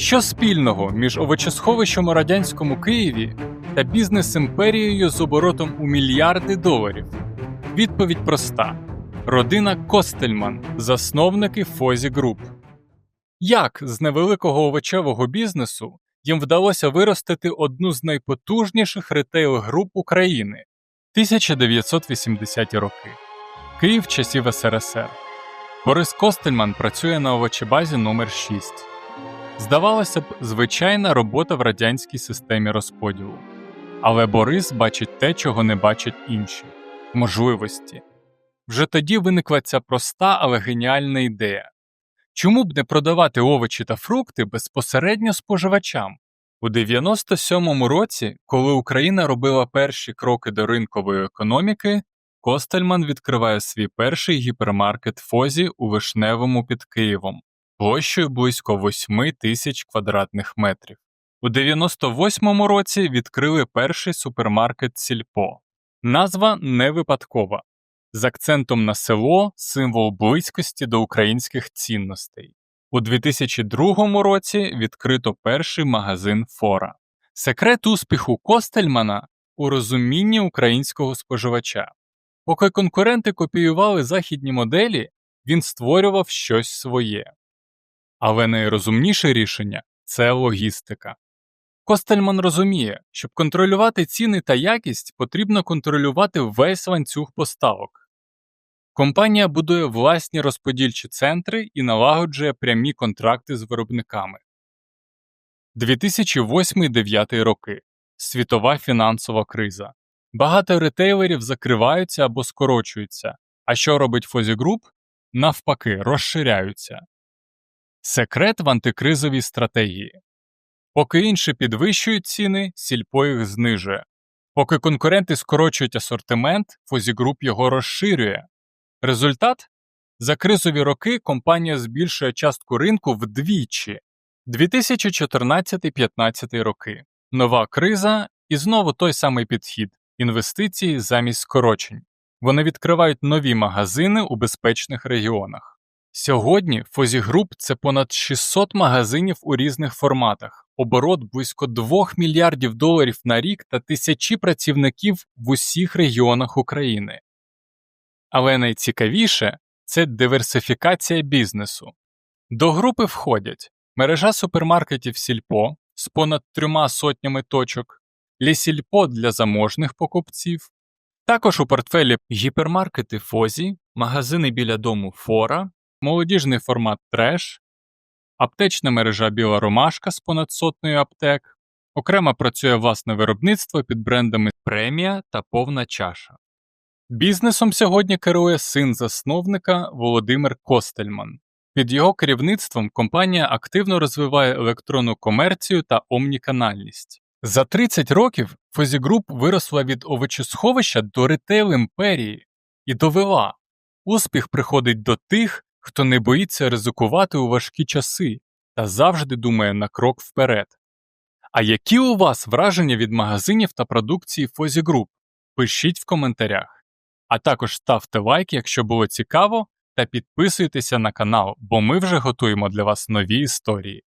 Що спільного між овочесховищем у радянському Києві та бізнес-імперією з оборотом у мільярди доларів? Відповідь проста: родина Костельман, засновники Фозі Груп. Як з невеликого овочевого бізнесу їм вдалося виростити одну з найпотужніших ретейл-груп України 1980-ті роки Київ часів СРСР. Борис Костельман працює на овочебазі номер 6 Здавалося б, звичайна робота в радянській системі розподілу. Але Борис бачить те, чого не бачать інші можливості. Вже тоді виникла ця проста, але геніальна ідея. Чому б не продавати овочі та фрукти безпосередньо споживачам? У 97-му році, коли Україна робила перші кроки до ринкової економіки, Костельман відкриває свій перший гіпермаркет Фозі у Вишневому під Києвом площею близько 8 тисяч квадратних метрів. У 98-му році відкрили перший супермаркет Сільпо. Назва не випадкова, з акцентом на село символ близькості до українських цінностей. У 2002 році відкрито перший магазин Фора. Секрет успіху Костельмана у розумінні українського споживача. Поки конкуренти копіювали західні моделі, він створював щось своє. Але найрозумніше рішення це логістика. Костельман розуміє, щоб контролювати ціни та якість, потрібно контролювати весь ланцюг поставок. Компанія будує власні розподільчі центри і налагоджує прямі контракти з виробниками. 2008-2009 роки світова фінансова криза. Багато ретейлерів закриваються або скорочуються. А що робить Фозі Груп? Навпаки, розширяються. Секрет в антикризовій стратегії. Поки інші підвищують ціни, сільпо їх знижує. Поки конкуренти скорочують асортимент, Фозі Груп його розширює. Результат за кризові роки компанія збільшує частку ринку вдвічі 2014-15 роки. Нова криза і знову той самий підхід інвестиції замість скорочень. Вони відкривають нові магазини у безпечних регіонах. Сьогодні Фозі Груп це понад 600 магазинів у різних форматах, оборот близько 2 мільярдів доларів на рік та тисячі працівників в усіх регіонах України. Але найцікавіше це диверсифікація бізнесу. До групи входять мережа супермаркетів Сільпо з понад трьома сотнями точок, Лісільпо для заможних покупців, також у портфелі гіпермаркети Фозі, магазини біля дому Фора, молодіжний формат Треш, аптечна мережа Біла Ромашка з понад сотнею аптек, окремо працює власне виробництво під брендами Премія та Повна чаша. Бізнесом сьогодні керує син засновника Володимир Костельман. Під його керівництвом компанія активно розвиває електронну комерцію та омніканальність. За 30 років Фозі Груп виросла від овочесховища до ретейл імперії і довела успіх приходить до тих, хто не боїться ризикувати у важкі часи та завжди думає на крок вперед. А які у вас враження від магазинів та продукції Фозі Груп? Пишіть в коментарях. А також ставте лайк, якщо було цікаво, та підписуйтеся на канал, бо ми вже готуємо для вас нові історії.